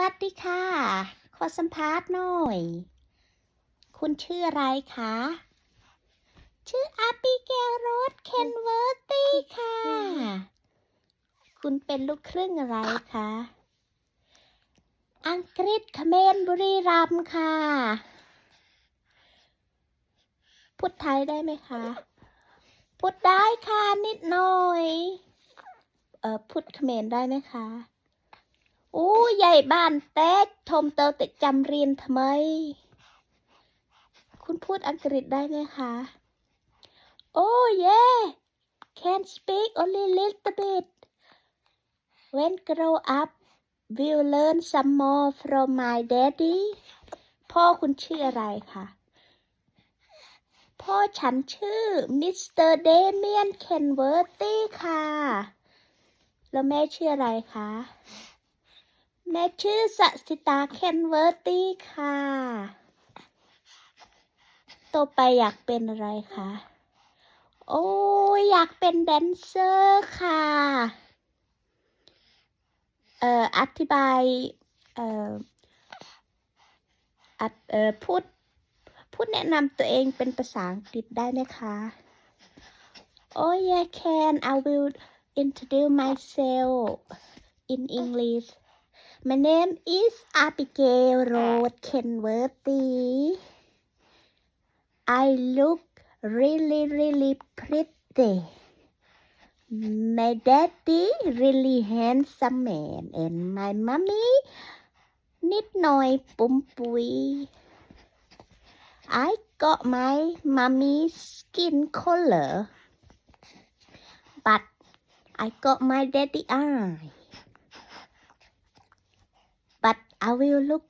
วัสดีค่ะ ขอสัมภาษณ์หน่อย คุณชื่ออะไรคะ ชื่ออาบิเกลโรสเคนเวอร์ตี้ค่ะ คุณเป็นลูกครึ่งอะไรคะ อังกฤษเขมรบุรีรัมย์ค่ะ พูดไทยได้ไหมคะ พูดได้ค่ะนิดหน่อย เออพูดเขมรได้ไหมคะ อู้ใหญ่บ้านแตกทมเตอแต่จำเรียนทำไม คุณพูดอังกฤษได้ไหมคะ โอ้ yeah can speak only little bit when grow up will learn some more from my daddy พ่อคุณชื่ออะไรคะพ่อฉันชื่อมิสเตอร์เดเมียนเคนเวอร์ตี้ค่ะ แล้วแม่ชื่ออะไรคะ แม่ชื่อสัสิตาเคนเวอร์ตี้ค่ะ โตไปอยากเป็นอะไรคะ โอ้ยอยากเป็นแดนเซอร์ค่ะ เอ่อ อธิบาย เอ่อเอ่อ พูด พูดแนะนำตัวเองเป็นภาษาอังกฤษได้ไหมคะ Oh yeah can I will introduce myself in English My name is Abigail Road Kenworthy. I look really, really pretty. My daddy really handsome man and my mommy nít nồi bùm bùi. I got my mommy's skin color, but I got my daddy eye. I will look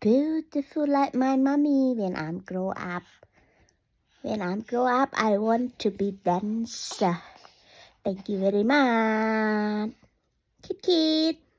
beautiful like my mommy when I'm grow up. When I'm grow up, I want to be dancer. Thank you very much. Kid kid.